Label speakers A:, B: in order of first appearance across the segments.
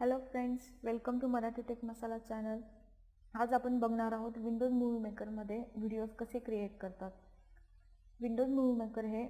A: Hello friends welcome to Marathi tech masala channel. आज आपण बघणार आहोत विंडोज मूव्ही मेकरमध्ये व्हिडिओज कसे क्रिएट करतात. विंडोज मूव्ही मेकर हे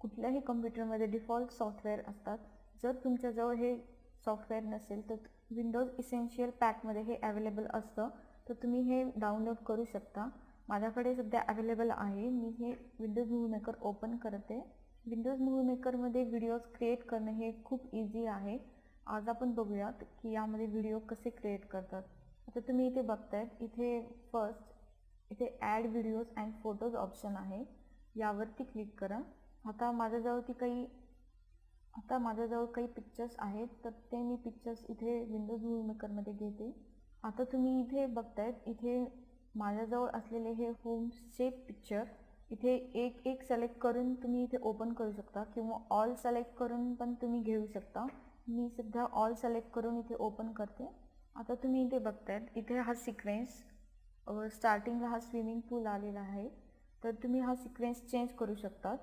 A: कुठल्याही कम्प्युटरमध्ये डिफॉल्ट सॉफ्टवेअर असतात. जर तुमच्याजवळ हे सॉफ्टवेअर नसेल तर विंडोज इसेन्शियल पॅकमध्ये हे अवेलेबल असतं. तर तुम्ही हे डाउनलोड करू शकता. माझ्याकडे सध्या अवेलेबल आहे. मी हे विंडोज मूव्ही मेकर ओपन करते. विंडोज मूव्ही मेकरमध्ये व्हिडिओज क्रिएट करणे हे खूप इझी आहे. आज आपण बघूयात की यामध्ये व्हिडिओ कसे क्रिएट करतात. आता तुम्ही इथे बघतायत इथे फर्स्ट इथे add videos and photos option आहे. यावरती क्लिक करा. आता माझ्याजवळ काही आता माझ्याजवळ काही पिक्चर्स आहेत तर ते मी पिक्चर्स इथे विंडोज मूव्ही मेकरमध्ये घेते. आता तुम्ही इथे बघतायत इथे माझ्याजवळ असलेले हे होम पिक्चर इथे एक एक सिलेक्ट करून तुम्ही इथे ओपन करू शकता किंवा ऑल सिलेक्ट करून पण तुम्ही घेऊ शकता. मी सध्या ऑल सिलेक्ट करून इथे ओपन करते. आता तुम्ही इथे बघतायत इथे हा सिक्वेन्स स्टार्टिंगला हा स्विमिंग पूल आलेला आहे. तर तुम्ही हा सिक्वेन्स चेंज करू शकतात.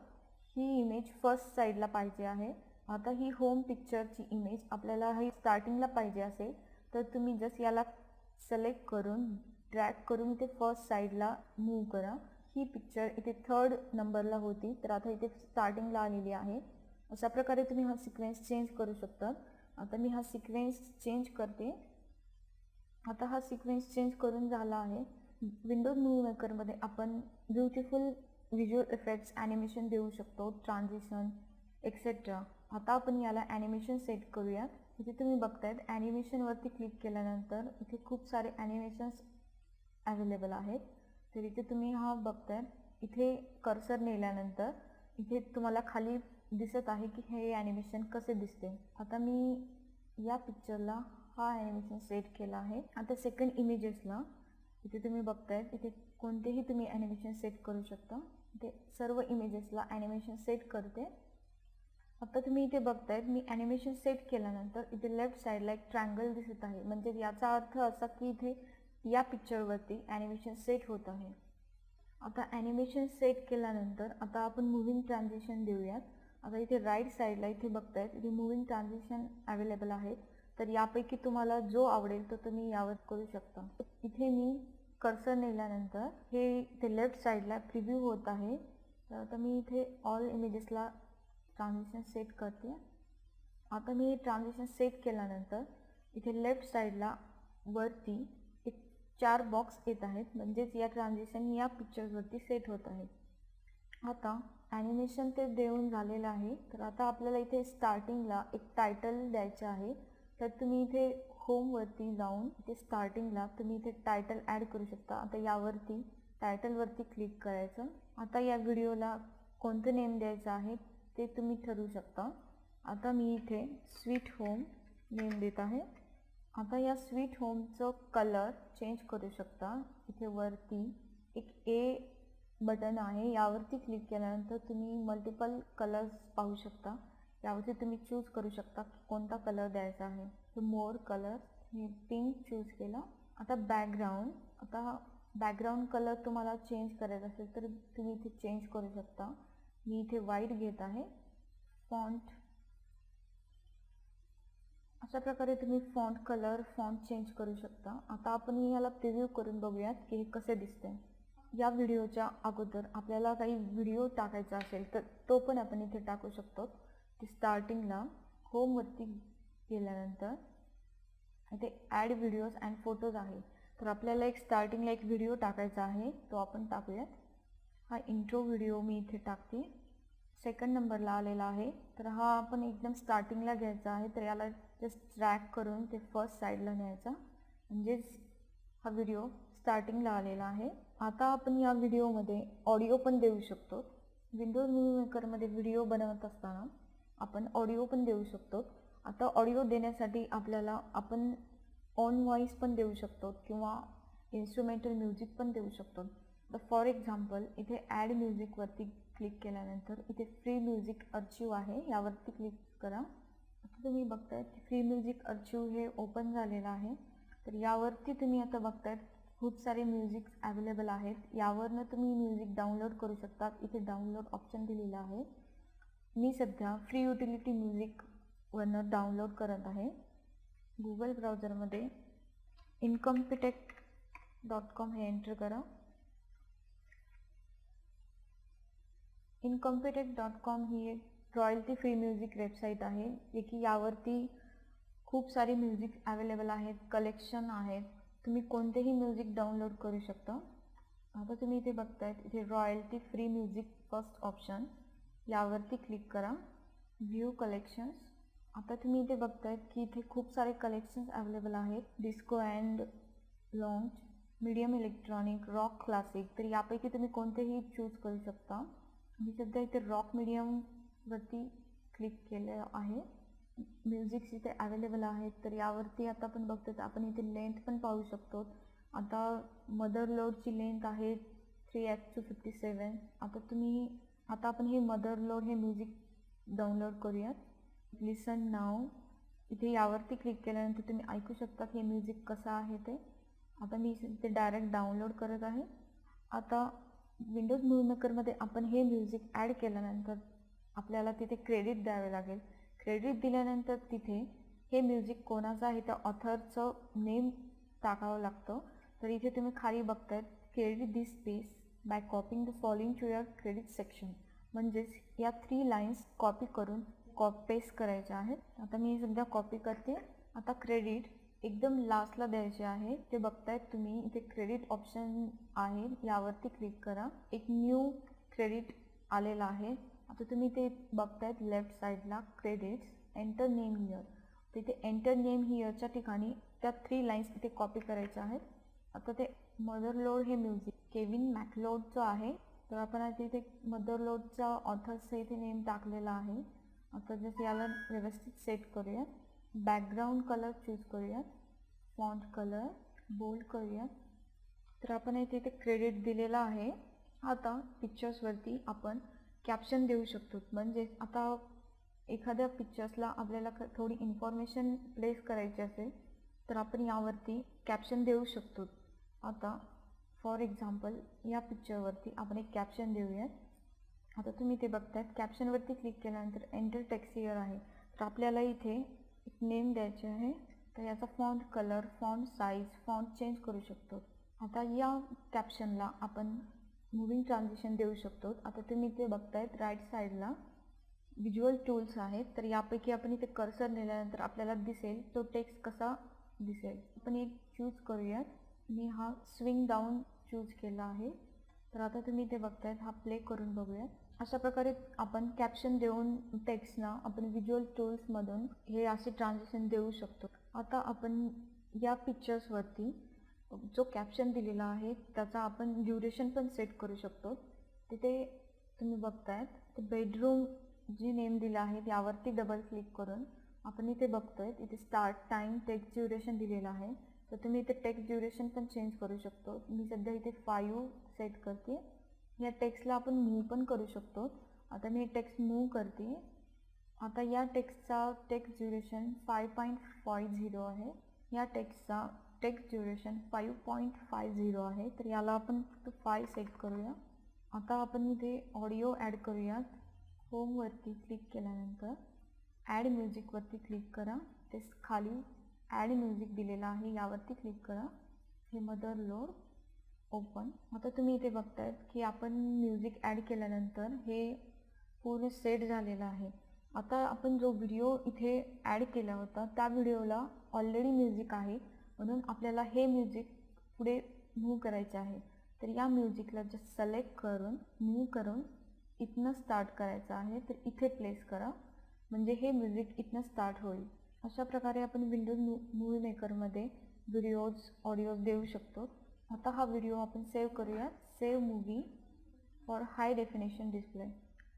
A: ही इमेज फर्स्ट साईडला पाहिजे आहे. आता ही होम पिक्चरची इमेज आपल्याला ही स्टार्टिंगला पाहिजे असेल तर तुम्ही जस्ट याला सिलेक्ट करून ड्रॅग करून ते फर्स्ट साईडला मूव करा. ही पिक्चर इथे थर्ड नंबरला होती. तर आता इथे स्टार्टिंगला आलेली आहे. अशा प्रकारे तुम्ही हा सिक्वेन्स चेंज करू शकता. आता मी हा सिक्वेन्स चेंज करते. आता हा सिक्वेन्स चेंज करून झाला आहे. विंडोज मूव्ह मेकरमध्ये आपण ब्युटिफुल व्हिज्युअल इफेक्ट्स ॲनिमेशन देऊ शकतो. ट्रान्झिशन एक्सेट्रा आता आपण याला ॲनिमेशन सेट करूयात. इथे तुम्ही बघतायत ॲनिमेशनवरती क्लिक केल्यानंतर इथे खूप सारे ॲनिमेशन्स अवेलेबल आहेत. तर इथे तुम्ही हा बघतायत इथे कर्सर नेल्यानंतर इथे तुम्हाला खाली दिसत आहे की हे ॲनिमेशन कसे दिसते. आता मी या पिक्चरला हा ॲनिमेशन सेट केला आहे. आता सेकंड इमेजेसला इथे तुम्ही बघतायत इथे कोणतेही तुम्ही ॲनिमेशन सेट करू शकता. इथे सर्व इमेजेसला ॲनिमेशन सेट करते. आता तुम्ही इथे बघतायत मी ॲनिमेशन सेट केल्यानंतर इथे लेफ्ट साईडला एक ट्रँगल दिसत आहे. म्हणजे याचा अर्थ असा की इथे या पिक्चरवरती ॲनिमेशन सेट होत आहे. आता ॲनिमेशन सेट केल्यानंतर आता आपण मुव्हिंग ट्रान्झिशन देऊयात. आता इथे राईट साईडला इथे बघतायत इथे मुव्हिंग ट्रान्झिशन अवेलेबल आहेत तर यापैकी तुम्हाला जो आवडेल तो तुम्ही यावर करू शकता. इथे मी कर्सर नेल्यानंतर हे इथे लेफ्ट साईडला प्रिव्ह्यू होत आहे. तर आता मी इथे ऑल इमेजेसला ट्रान्झिशन सेट करते. आता मी ट्रान्झिशन सेट केल्यानंतर इथे लेफ्ट साईडला वरती एक चार बॉक्स येत आहेत. म्हणजेच या ट्रान्झिशन या पिक्चर्सवरती सेट होत आहेत. आता ॲनिमेशन ते देऊन झालेलं आहे. तर आता आपल्याला इथे स्टार्टिंगला एक टायटल द्यायचं आहे. तर तुम्ही इथे होमवरती जाऊन इथे स्टार्टिंगला तुम्ही इथे टायटल ॲड करू शकता. आता यावरती टायटलवरती क्लिक करायचं. आता या व्हिडिओला कोणतं नेम द्यायचं आहे? ते तुम्ही ठरवू शकता. आता मी इथे स्वीट होम नेम देत आहे. आता या स्वीट होमचं कलर चेंज करू शकता. इथे वरती एक ए बटन आहे. यावरती क्लिक केल्यानंतर तुम्ही मल्टिपल कलर्स पाहू शकता. यावरती तुम्ही चूज करू शकता कोणता कलर द्यायचा आहे. तर मोर कलर मी पिंक चूज केला. आता बॅकग्राऊंड आता बॅकग्राऊंड कलर तुम्हाला चेंज करायचा असेल तर तुम्ही इथे चेंज करू शकता. मी इथे वाईट घेत आहे. फॉन्ट अशा प्रकारे तुम्ही फॉन्ट कलर फॉन्ट चेंज करू शकता. आता आपण याला प्रिव्ह्यू करून बघूयात की हे कसे दिसते. या व्हिडिओच्या अगोदर आपल्याला काही व्हिडिओ टाकायचा असेल तर तो पण आपण इथे टाकू शकतो. ते स्टार्टिंगला होमवरती गेल्यानंतर इथे ॲड व्हिडिओज अँड फोटोज आहे. तर आपल्याला एक स्टार्टिंगला एक व्हिडिओ टाकायचा आहे. तो आपण टाकूयात. हा इंट्रो व्हिडिओ मी इथे टाकते. सेकंड नंबरला आलेला आहे. तर हा आपण एकदम स्टार्टिंगला घ्यायचा आहे. तर याला जस्ट ट्रॅक करून ते फर्स्ट साईडला न्यायचा. म्हणजेच हा व्हिडिओ स्टार्टिंगला आलेला आहे. आता आपण या व्हिडिओमध्ये ऑडिओ पण देऊ शकतो. विंडोज मूवी मेकरमध्ये व्हिडिओ बनवत असताना आपण ऑडिओ पण देऊ शकतो. आता ऑडिओ देण्यासाठी आपल्याला आपण ऑन व्हॉईस पण देऊ शकतो किंवा इन्स्ट्रुमेंटल म्युझिक पण देऊ शकतो. फॉर एक्झाम्पल इथे ॲड म्युझिकवरती क्लिक केल्यानंतर इथे फ्री म्युझिक अर्चिव आहे यावरती क्लिक करा. आता तुम्ही बघताय फ्री म्युझिक अर्चिव हे ओपन झालेलं आहे. तर यावरती तुम्ही आता बघतायत खूप सारे म्युझिक्स अवेलेबल आहेत. यावरनं तुम्ही म्युझिक डाउनलोड करू शकतात इथे डाउनलोड ऑप्शन दिलेलं आहे. मी सध्या फ्री युटिलिटी म्युझिकवरनं डाउनलोड करत आहे. गुगल ब्राउझरमध्ये इन्कम्पिटेक डॉट कॉम हे एंटर करा. इनकम्पिटेक डॉट कॉम ही एक रॉयल्टी फ्री म्युझिक वेबसाईट आहे. जे की यावरती खूप सारी म्युझिक अवेलेबल आहेत, कलेक्शन आहेत तुम्ही कोणतेही म्युझिक डाउनलोड करू शकता. आता तुम्ही इथे बघतायत, इथे royalty free music first option. यावरती क्लिक करा. व्ह्यू कलेक्शन्स आता तुम्ही इथे बघतायत की इथे खूप सारे कलेक्शन्स अवेलेबल आहेत. Disco and lounge medium electronic rock classic तर यापैकी तुम्ही कोणतेही चूज़ करू शकता. मी सध्या इथे रॉक मीडियमवरती क्लिक केलं आहे. म्युझिक्स इथे अवेलेबल आहेत तर यावरती आता आपण बघतो तर आपण इथे लेंथ पण पाहू शकतो. आता मदर लोडची लेंथ आहे three H two fifty seven आता तुम्ही आता आपण हे मदर लोड हे म्युझिक डाउनलोड करूयात. लिसन नाव इथे यावरती क्लिक केल्यानंतर तुम्ही ऐकू शकता की हे म्युझिक कसं आहे ते. आता मी ते डायरेक्ट डाउनलोड करत आहे. आता विंडोज मूव्ही मेकरमध्ये आपण हे म्युझिक ॲड केल्यानंतर आपल्याला तिथे क्रेडिट द्यावे लागेल. क्रेडिट दिल्यानंतर तिथे हे म्युझिक कोणाचं आहे त्या ऑथरचं नेम टाकावं लागतं. तर इथे तुम्ही खाली बघतायत credit this space by copying the following to your credit section म्हणजेच या थ्री लाईन्स कॉपी करून कॉप पेस्ट करायच्या आहेत. आता मी सध्या कॉपी करते. आता क्रेडिट एकदम लास्टला द्यायचे आहे. ते बघतायत तुम्ही. इथे क्रेडिट ऑप्शन आहे. यावरती क्लिक करा. एक न्यू क्रेडिट आलेला आहे. आता तुम्ही ते बघतायत लेफ्ट साईडला क्रेडिट्स एंटर नेम हिअर तिथे एंटर नेम हिअरच्या ठिकाणी त्या थ्री लाईन्स इथे कॉपी करायच्या आहेत. आता ते मदर लोड हे म्युझिक केविन मॅकलोडचं आहे. तर आपण आता इथे मदर लोडचा ऑथर्सचं इथे नेम टाकलेला आहे. आता जसं याला व्यवस्थित सेट करूयात. बॅकग्राऊंड कलर चूज करूयात. फॉन्ट कलर बोल्ड करूयात. तर आपण इथे इथे क्रेडिट दिलेला आहे. आता पिक्चर्सवरती आपण कॅप्शन देऊ शकतो. म्हणजे आता एखाद्या पिक्चर्सला आपल्याला थोडी इन्फॉर्मेशन प्लेस करायची असेल तर आपण यावरती कॅप्शन देऊ शकतो. आता फॉर एक्झाम्पल या पिक्चरवरती आपण एक कॅप्शन देऊयात. आता तुम्ही ते बघतायत. कॅप्शनवरती क्लिक केल्यानंतर एंटर टेक्सियर आहे. तर आपल्याला इथे नेम द्यायचे आहे. तर याचा font colour font size font change करू शकतो. आता या कॅप्शनला आपण मुव्हिंग ट्रान्झिशन देऊ शकतो. आता तुम्ही ते बघतायत राईट साईडला व्हिज्युअल टूल्स आहेत. तर यापैकी आपण इथे कर्सर नेल्यानंतर आपल्याला दिसेल तो टेक्स्ट कसा दिसेल. आपण एक चूज करूयात. मी हा स्विंग डाऊन चूज केला आहे. तर आता तुम्ही ते बघतायत हा प्ले करून बघूयात. अशा प्रकारे आपण कॅप्शन देऊन टेक्स्टना आपण व्हिज्युअल टूल्समधून हे असे ट्रान्झेक्शन देऊ शकतो. आता आपण या पिक्चर्सवरती जो कॅप्शन दिलेला आहे त्याचा आपण ड्युरेशन पण सेट करू शकतो. तिथे तुम्ही बघतायत ते बेडरूम जी नेम दिला आहे यावरती डबल क्लिक करून आपण इथे बघतोय इथे स्टार्ट टाईम टेक्स्ट ड्युरेशन दिलेलं आहे. तर तुम्ही इथे टेक्स्ट ड्युरेशन पण चेंज करू शकतो. मी सध्या इथे फाईव्ह सेट करते. या टेक्स्टला आपण मूव पण करू शकतो. आता मी टेक्स्ट मूव करते. आता या टेक्स्टचा text duration five point five zero आहे. या टेक्स्टचा text duration five point five zero आहे. तर याला आपण फक्त फाय सेट करूया. आता आपण इथे ऑडिओ ॲड करूयात. होमवरती क्लिक केल्यानंतर ॲड म्युझिकवरती क्लिक करा. ते खाली ॲड म्युझिक दिलेलं आहे. यावरती क्लिक करा. हे मदर लोड ओपन. आता तुम्ही इथे बघतायत की आपण म्युझिक ॲड केल्यानंतर हे पूर्ण सेट झालेलं आहे. आता आपण जो व्हिडिओ इथे ॲड केला होता त्या व्हिडिओला ऑलरेडी म्युझिक आहे. म्हणून आपल्याला हे म्युझिक पुढे मूव्ह करायचे आहे. तर या म्युझिकला जे सिलेक्ट करून मूव्ह करून इथनं स्टार्ट करायचं आहे. तर इथे प्लेस करा. म्हणजे हे म्युझिक इथनं स्टार्ट होईल. अशा प्रकारे आपण विंडोज मू मूवी मेकरमध्ये व्हिडिओज ऑडिओज देऊ शकतो. आता हा व्हिडिओ आपण सेव्ह करूया. Save movie for high definition display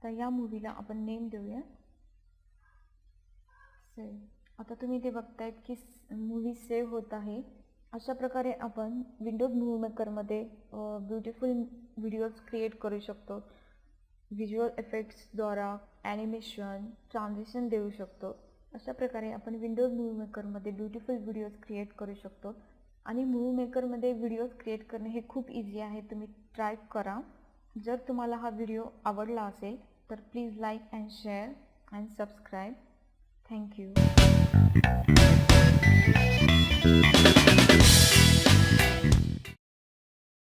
A: तर या मूवीला आपण नेम देऊया. सेव्ह आता तुम्ही ते बघतायत की मूवी सेव्ह होत आहे. अशा प्रकारे आपण विंडोज मूवी मेकरमध्ये ब्युटिफुल व्हिडिओज क्रिएट करू शकतो. व्हिज्युअल इफेक्ट्सद्वारा ॲनिमेशन ट्रान्झिशन देऊ शकतो. अशा प्रकारे आपण विंडोज मूवी मेकरमध्ये ब्युटिफुल व्हिडिओज क्रिएट करू शकतो. आणि मूव्ही मेकरमध्ये व्हिडिओज क्रिएट करणे हे खूप इझी आहे. तुम्ही ट्राय करा. जर तुम्हाला हा व्हिडिओ आवडला असेल तर please like and share and subscribe thank you